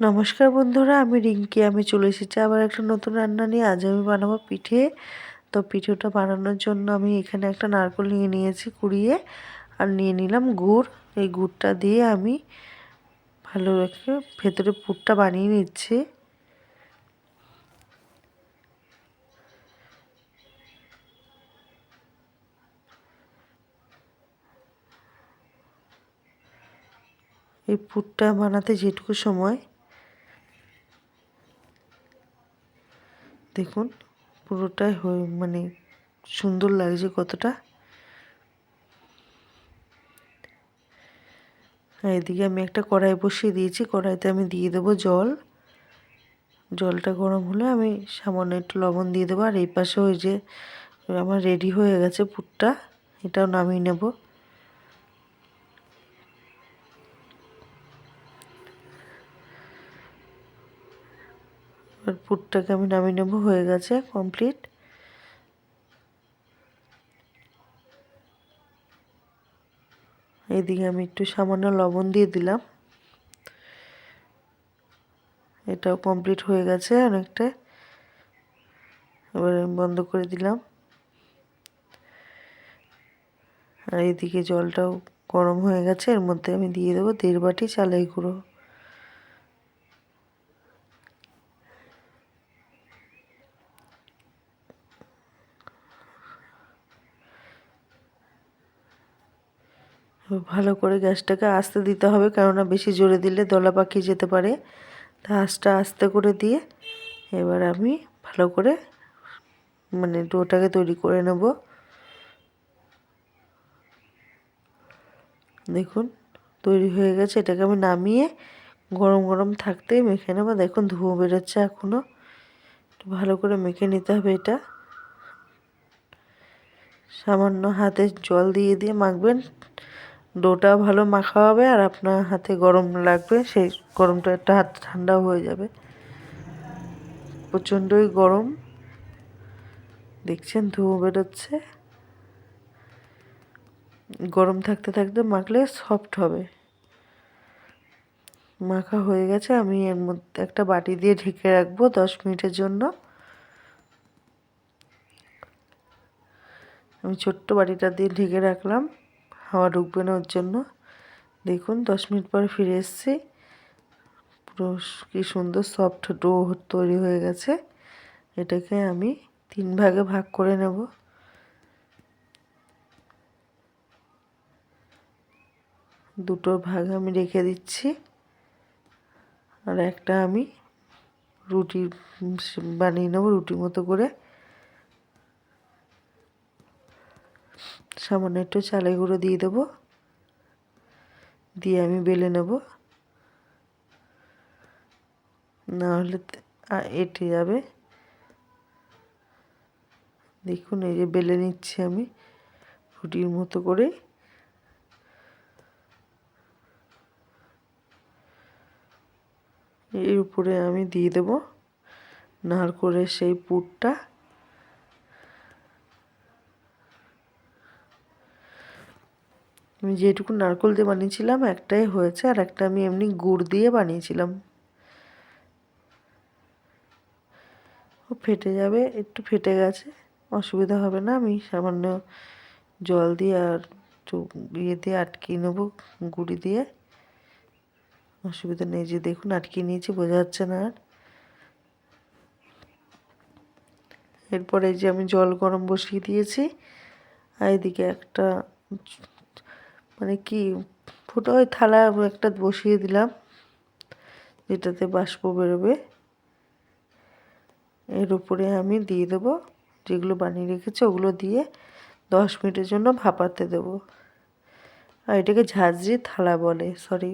নমস্কার বন্ধুরা, আমি রিঙ্কি, আমি চলে এসেছি আবার একটা নতুন রান্না নিয়ে। আজ আমি বানাবো পিঠে। তো পিঠেটা বানানোর জন্য আমি এখানে একটা নারকেল নিয়ে নিয়েছি কুড়িয়ে আর নিয়ে নিলাম গুড়। এই গুড়টা দিয়ে আমি ভালো রেখে ভেতরে পুরটা বানিয়ে নিচ্ছি। এই পুরটা বানাতে যেটুকু সময় দেখুন, পুরোটাই হয়ে মানে সুন্দর লাগছে কতটা। এদিকে আমি একটা কড়াই বসিয়ে দিয়েছি, কড়াইতে আমি দিয়ে দেবো জল। জলটা গরম হলে আমি সামান্য একটু লবণ দিয়ে দেবো, আর এই পাশে ওই যে আমার রেডি হয়ে গেছে পুরটা, এটাও নামিয়ে নেব। পুরটাকে আমি নামিয়ে নেব, হয়ে গেছে কমপ্লিট এইদিকে আমি একটু সামান্য লবণ দিয়ে দিলাম। এটাও কমপ্লিট হয়ে গেছে অনেকটা। এবার আমি বন্ধ করে দিলাম। আর এদিকে জলটাও গরম হয়ে গেছে, এর মধ্যে আমি দিয়ে দেবো দেড় বাটি চালাই গুঁড়ো। ভালো করে গ্যাসটাকে আস্তে দিতে হবে, কেননা বেশি জোরে দিলে দলা পাখি যেতে পারে। তা আঁচটা আস্তে করে দিয়ে এবার আমি ভালো করে মানে ডোটাকে তৈরি করে নেব। দেখুন, তৈরি হয়ে গেছে, এটাকে আমি নামিয়ে গরম গরম থাকতেই মেখে নেব। দেখুন, ধুয়ো বেরোচ্ছে এখনও ভালো করে মেখে নিতে হবে এটা। সামান্য হাতে জল দিয়ে দিয়ে মাখবেন। ডোটা ভালো মাখা হবে আর আপনার হাতে গরম লাগবে, সেই গরমটা একটা হাত ঠান্ডাও হয়ে যাবে। প্রচণ্ডই গরম। দেখছেন ধুয়ো বেরোচ্ছে। গরম থাকতে থাকতে মাখলে সফট হবে। মাখা হয়ে গেছে, আমি এর মধ্যে একটা বাটি দিয়ে ঢেকে রাখব দশ মিনিটের জন্য। আমি ছোট্ট বাটিটা দিয়ে ঢেকে রাখলাম। হাওয়া ঢুকবে না ওর জন্য। দেখুন, দশ মিনিট পরে ফিরে এসেছি। পুরো কী সুন্দর সফট ডো তৈরি হয়ে গেছে। এটাকে আমি তিন ভাগে ভাগ করে নেব। দুটো ভাগ আমি রেখে দিচ্ছি। আর একটা আমি রুটি বানিয়ে নেব রুটি মতো করে। সামান্য একটু চালের গুঁড়ো দিয়ে দেবো। দিয়ে আমি বেলে নেব। না হলে এটে যাবে। দেখুন, এই যে বেলে নিচ্ছি আমি রুটির মতো করে। এর উপরে আমি দিয়ে দেব। নারকলের সেই পুরটা। আমি যেটুকু নারকল দিয়ে বানিয়েছিলাম, একটাই হয়েছে আর একটা আমি এমনি গুড় দিয়ে বানিয়েছিলাম। ও ফেটে যাবে, একটু ফেটে গেছে, অসুবিধা হবে না, আমি সামান্য জল দিয়ে আর ইয়ে দিয়ে আটকিয়ে নেব, গুড়ি দিয়ে। অসুবিধা নেই যে দেখুন আটকিয়ে নিয়েছি, বোঝা যাচ্ছে না আর। এরপরে যে আমি জল গরম বসিয়ে দিয়েছি, আর এদিকে একটা মানে কি, ফুটো ওই থালা একটা বসিয়ে দিলাম, যেটাতে বাষ্প বেরোবে। এর উপরে আমি দিয়ে দেবো যেগুলো বানিয়ে রেখেছি, ওগুলো দিয়ে দশ মিনিটের জন্য ভাপাতে দেব। আর এটাকে ঝাঁঝরি থালা বলে সরি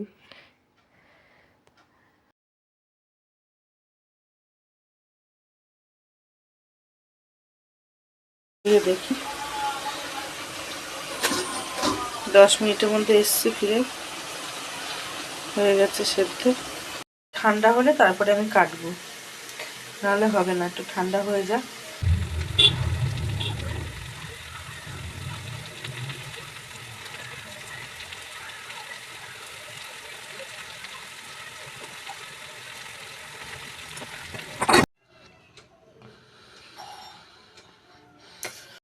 দেখি। দশ মিনিটের মধ্যে এসছি ফিরে। হয়ে গেছে সেদ্ধ। ঠান্ডা হলে তারপরে আমি কাটবো। নাহলে হবে না, একটু ঠান্ডা হয়ে যাক।